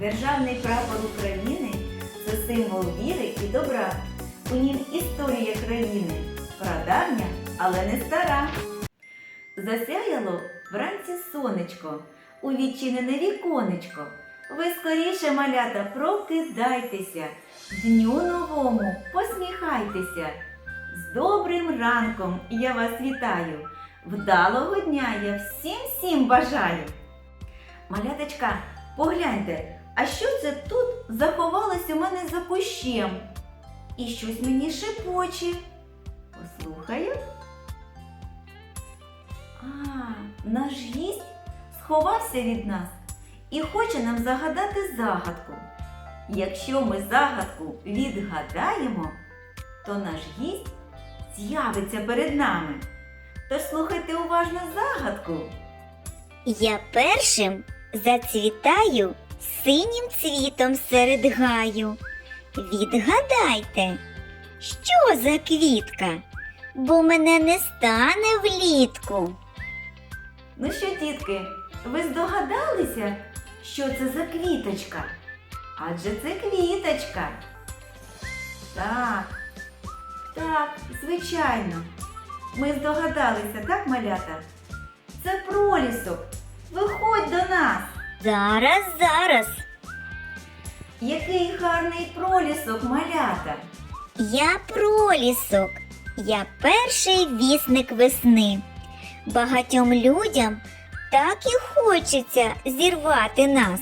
Державний прапор України це символ віри і добра. У нім історія країни, прадавня, але не стара. Засяяло вранці сонечко, у відчинене віконечко. Ви скоріше, малята, прокидайтеся, дню новому посміхайтеся. З добрим ранком я вас вітаю. Вдалого дня я всім всім бажаю. Маляточка, погляньте, а що це тут заховалось у мене за кущем? І щось мені шепоче. Послухаю. А, наш гість сховався від нас і хоче нам загадати загадку. Якщо ми загадку відгадаємо, то наш гість з'явиться перед нами. Тож слухайте уважно загадку. Я першим зацвітаю синім цвітом серед гаю. Відгадайте, що за квітка, бо мене не стане влітку. Ну що, дітки, ви здогадалися, що це за квіточка? Адже це квіточка. Так, так, звичайно. Ми здогадалися, так, малята? Це пролісок. Виходь до нас. Зараз, зараз. Який гарний пролісок, малята. Я пролісок, я перший вісник весни. Багатьом людям так і хочеться зірвати нас.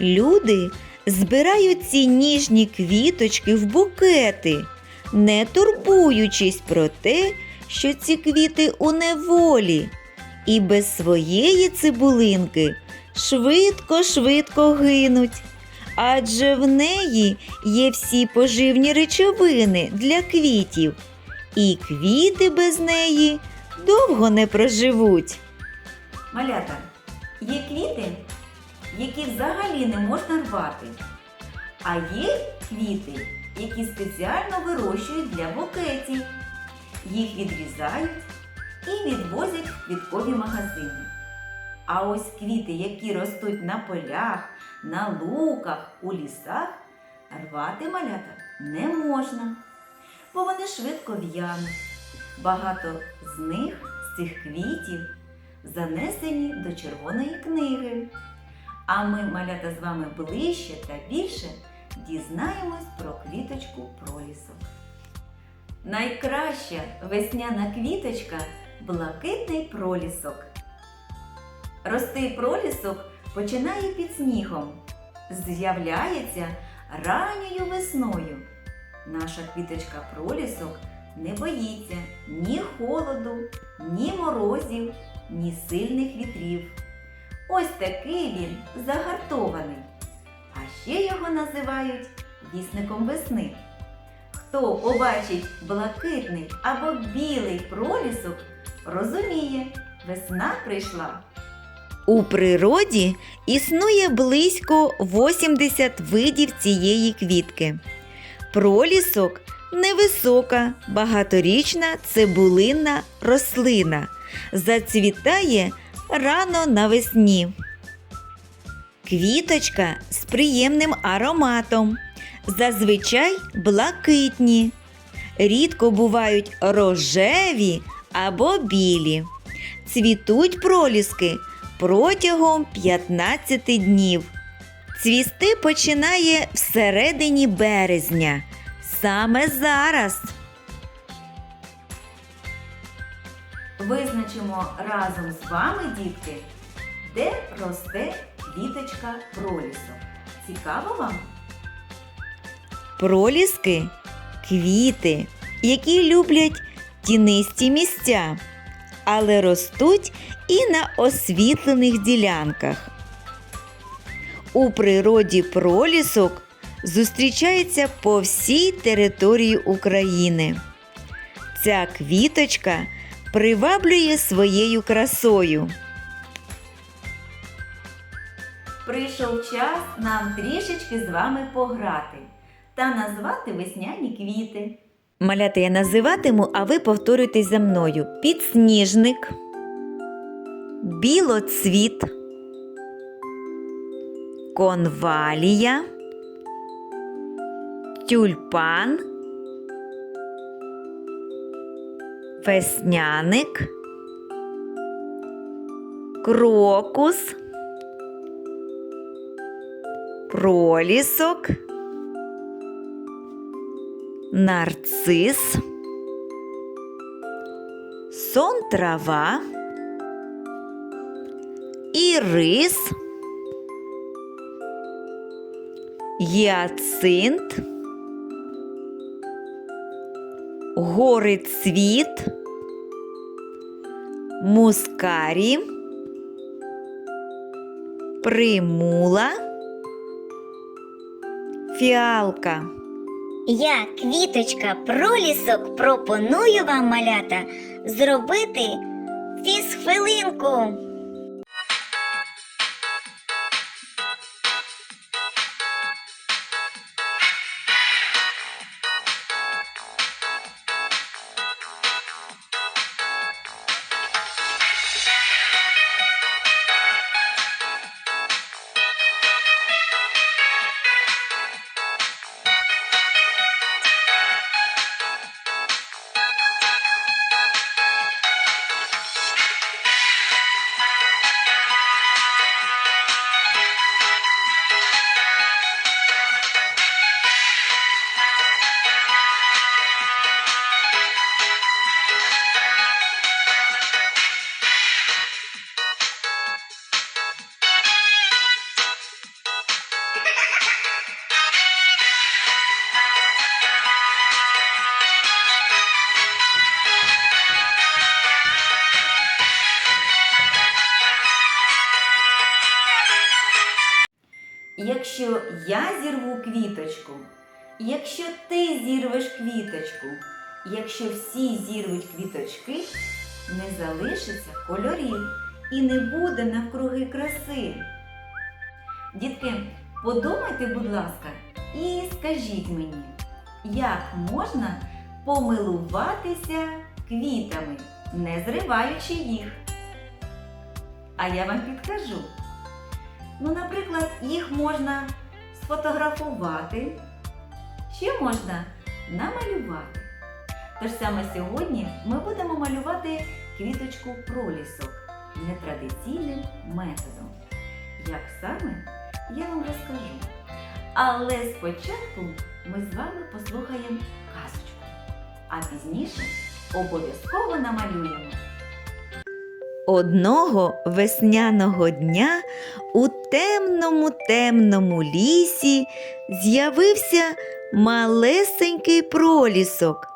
Люди збирають ці ніжні квіточки в букети, не турбуючись про те, що ці квіти у неволі, і без своєї цибулинки швидко-швидко гинуть. Адже в неї є всі поживні речовини для квітів, і квіти без неї довго не проживуть. Малята, є квіти, які взагалі не можна рвати. А є квіти, які спеціально вирощують для букетів. Їх відрізають і відвозять квіткові магазини. А ось квіти, які ростуть на полях, на луках, у лісах, рвати малята не можна, бо вони швидко в'януть. Багато з них, з цих квітів, занесені до червоної книги. А ми, малята, з вами ближче та більше дізнаємось про квіточку пролісок. Найкраща весняна квіточка блакитний пролісок. Рости пролісок починає під снігом, з'являється ранньою весною. Наша квіточка пролісок не боїться ні холоду, ні морозів, ні сильних вітрів. Ось такий він загартований. А ще його називають вісником весни. Хто побачить блакитний або білий пролісок, розуміє, весна прийшла. У природі існує близько 80 видів цієї квітки. Пролісок невисока, багаторічна цибулинна рослина. Зацвітає рано навесні. Квіточка з приємним ароматом. Зазвичай блакитні. Рідко бувають рожеві або білі. Цвітуть проліски протягом 15 днів. Цвісти починає всередині березня. Саме зараз. Визначимо разом з вами, дітки, де росте квіточка пролісок. Цікаво вам? Проліски квіти, які люблять тінисті місця, але ростуть і на освітлених ділянках. У природі пролісок зустрічається по всій території України. Ця квіточка приваблює своєю красою. Прийшов час нам трішечки з вами пограти та назвати весняні квіти. Малята я називатиму, а ви повторюйте за мною. Підсніжник, білоцвіт, конвалія, тюльпан, весняник, крокус, пролісок, нарцис, сон трава, ірис, гіацинт, горицвіт, мускарі, примула, фіалка. Я, квіточка пролісок, пропоную вам, малята, зробити фізхвилинку. Якщо я зірву квіточку, якщо ти зірвеш квіточку, якщо всі зірвуть квіточки, не залишиться кольорів і не буде навкруги краси. Дітки, подумайте, будь ласка, і скажіть мені, як можна помилуватися квітами, не зриваючи їх? А я вам підкажу. Ну, наприклад, їх можна сфотографувати, ще можна намалювати. Тож саме сьогодні ми будемо малювати квіточку пролісок нетрадиційним методом. Як саме, я вам розкажу. Але спочатку ми з вами послухаємо казочку, а пізніше обов'язково намалюємо. Одного весняного дня у темному темному лісі з'явився малесенький пролісок.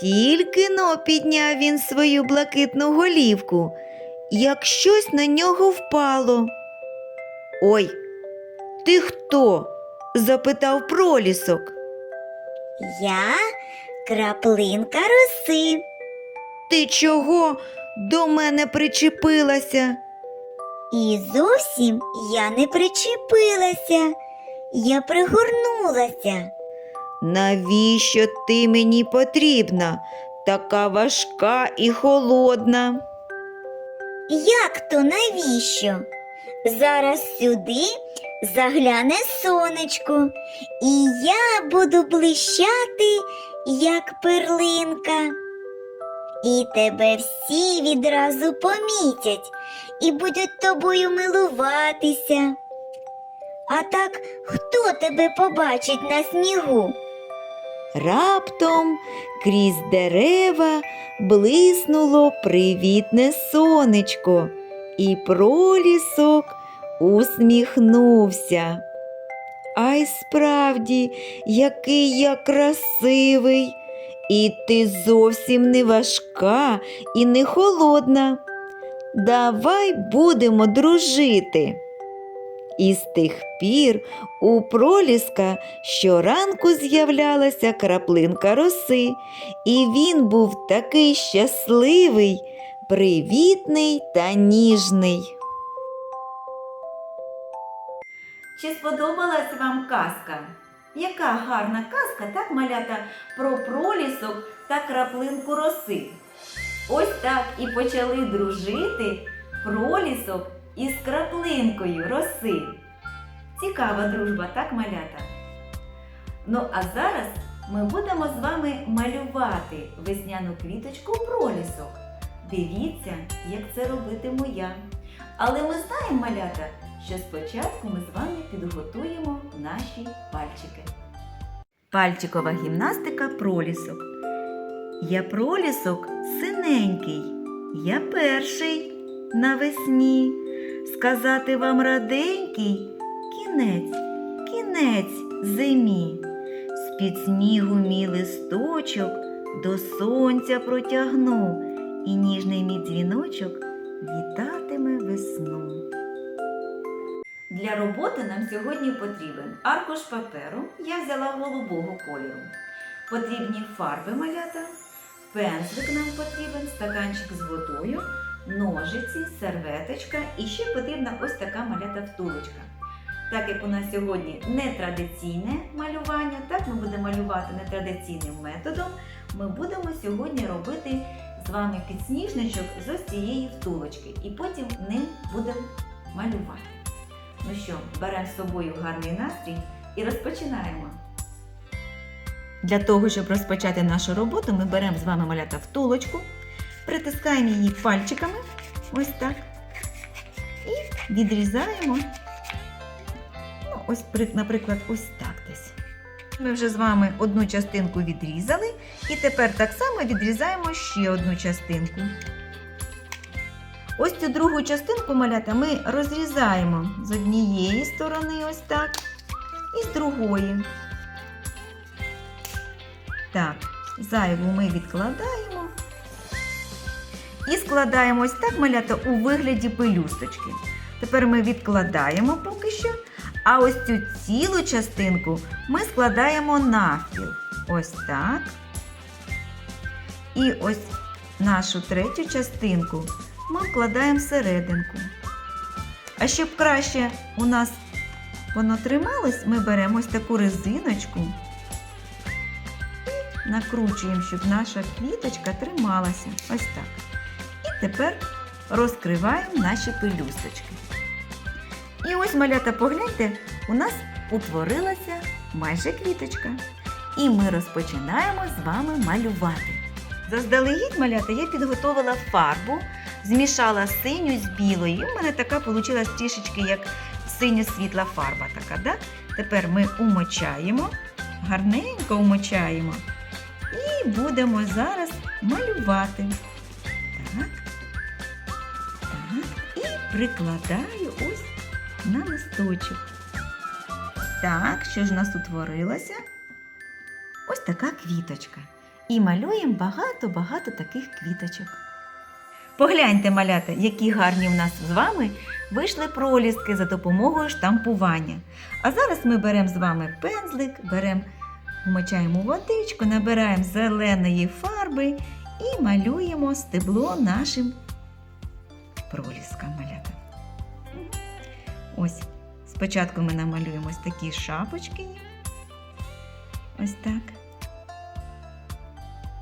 Тільки но підняв він свою блакитну голівку, як щось на нього впало. Ой, ти хто? запитав пролісок. Я краплинка роси. Ти чого до мене причепилася? І зовсім я не причепилася. Я пригорнулася. Навіщо ти мені потрібна? Така важка і холодна. Як то навіщо? Зараз сюди загляне сонечко, і я буду блищати, як перлинка. І тебе всі відразу помітять і будуть тобою милуватися. А так хто тебе побачить на снігу? Раптом крізь дерева блиснуло привітне сонечко, і пролісок усміхнувся. А й справді, який я красивий, і ти зовсім не важка і не холодна. Давай будемо дружити. І з тих пір у проліска щоранку з'являлася краплинка роси, і він був такий щасливий, привітний та ніжний. Чи сподобалась вам казка? Яка гарна казка, так, малята, про пролісок та краплинку роси. Ось так і почали дружити пролісок із краплинкою роси. Цікава дружба, так, малята? Ну, а зараз ми будемо з вами малювати весняну квіточку пролісок. Дивіться, як це робитиму я. Але ми знаємо, малята, що спочатку ми з вами підготуємо наші пальчики. Пальчикова гімнастика пролісок. Я пролісок синенький, я перший навесні. Сказати вам раденький кінець, кінець зимі. З-під снігу мій листочок до сонця протягну, і ніжний мій дзвіночок вітатиме Для роботи нам сьогодні потрібен аркуш паперу. Я взяла голубого кольору. Потрібні фарби малята, пензлик нам потрібен, стаканчик з водою, ножиці, серветочка і ще потрібна ось така малята втулочка. Так як у нас сьогодні нетрадиційне малювання, так ми будемо малювати нетрадиційним методом, ми будемо сьогодні робити з вами підсніжничок з ось цієї втулочки і потім ним будемо малювати. Ну що, беремо з собою гарний настрій і розпочинаємо. Для того, щоб розпочати нашу роботу, ми беремо з вами малята втулочку, притискаємо її пальчиками, ось так, і відрізаємо, ну, ось, наприклад, ось так десь. Ми вже з вами одну частинку відрізали, і тепер так само відрізаємо ще одну частинку. Ось цю другу частинку малята ми розрізаємо з однієї сторони, ось так, і з другої. Так, зайву ми відкладаємо. І складаємо ось так малята у вигляді пелюсточки. Тепер ми відкладаємо поки що, а ось цю цілу частинку ми складаємо навпіл. Ось так. І ось нашу третю частинку ми вкладаємо всерединку. А щоб краще у нас воно трималось, ми беремо ось таку резиночку і накручуємо, щоб наша квіточка трималася. Ось так. І тепер розкриваємо наші пелюсточки. І ось, малята, погляньте, у нас утворилася майже квіточка. І ми розпочинаємо з вами малювати. Заздалегідь малята я підготовила фарбу, змішала синю з білою. І в мене така вийшла трішечки як синьо-світла фарба. така, да? Тепер ми умочаємо, гарненько умочаємо. І будемо зараз малювати. Так. Так. І прикладаю ось на листочок. Так, що ж у нас утворилося? Ось така квіточка. І малюємо багато-багато таких квіточок. Погляньте, малята, які гарні в нас з вами вийшли проліски за допомогою штампування. А зараз ми беремо з вами пензлик, беремо, вмочаємо водичку, набираємо зеленої фарби і малюємо стебло нашим проліскам малята. Ось. Спочатку ми намалюємо ось такі шапочки. Ось так.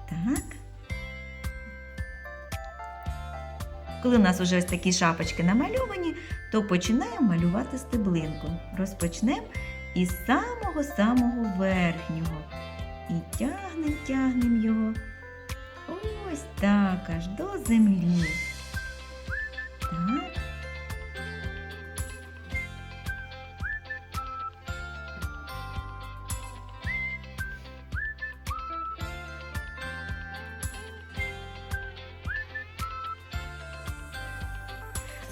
Так. Коли у нас вже ось такі шапочки намальовані, то починаємо малювати стеблинку. Розпочнемо із самого-самого верхнього. І тягнемо, тягнемо його. Ось так, аж до землі. Так.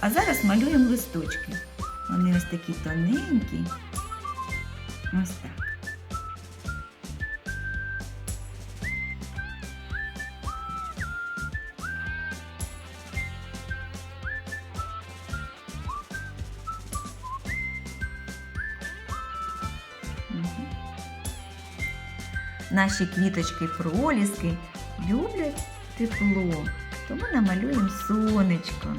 А зараз малюємо листочки. Вони ось такі тоненькі. Ось так. Наші квіточки проліски люблять тепло, тому намалюємо сонечко.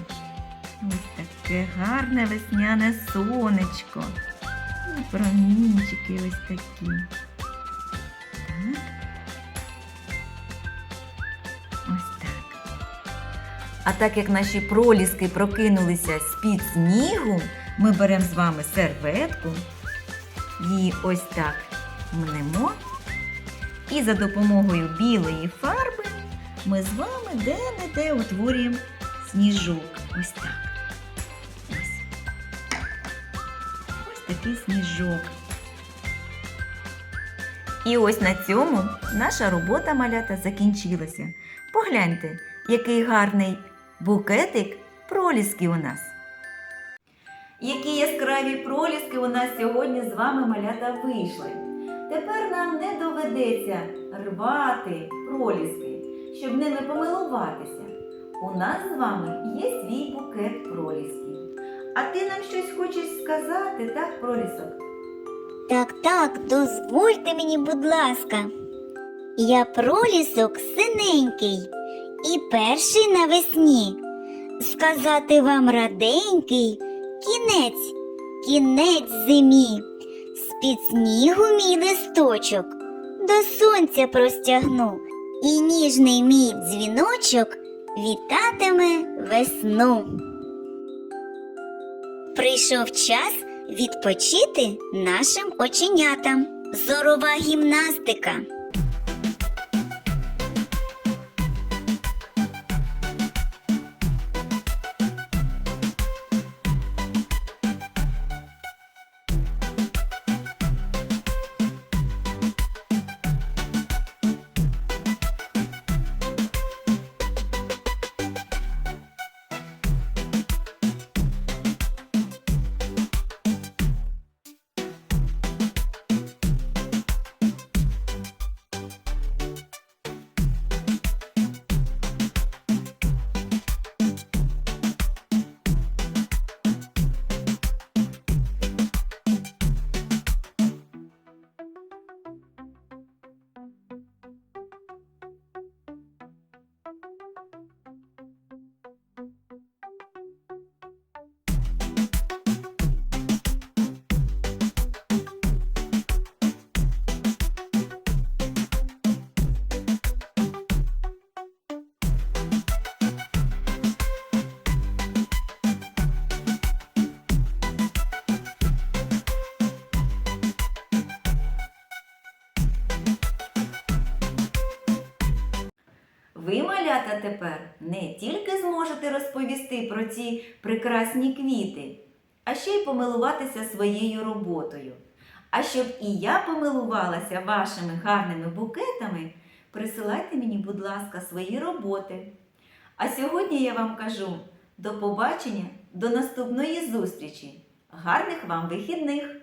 Ось таке гарне весняне сонечко. І промінчики ось такі. Так. Ось так. А так як наші проліски прокинулися з-під снігу, ми беремо з вами серветку її ось так мнемо. І за допомогою білої фарби ми з вами де-не-де утворюємо сніжок. Ось так. Такий сніжок. І ось на цьому наша робота малята закінчилася. Погляньте, який гарний букетик проліски у нас. Які яскраві проліски у нас сьогодні з вами малята вийшли. Тепер нам не доведеться рвати проліски, щоб ними помилуватися. У нас з вами є свій букет пролісків. А ти нам щось хочеш сказати, так, пролісок? Так, так, дозвольте мені, будь ласка. Я пролісок синенький і перший навесні. Сказати вам раденький кінець, кінець зимі. З-під снігу мій листочок до сонця простягну, і ніжний мій дзвіночок вітатиме весну. Прийшов час відпочити нашим оченятам. Зорова гімнастика. Малята, тепер не тільки зможете розповісти про ці прекрасні квіти, а ще й помилуватися своєю роботою. А щоб і я помилувалася вашими гарними букетами, присилайте мені, будь ласка, свої роботи. А сьогодні я вам кажу до побачення, до наступної зустрічі. Гарних вам вихідних!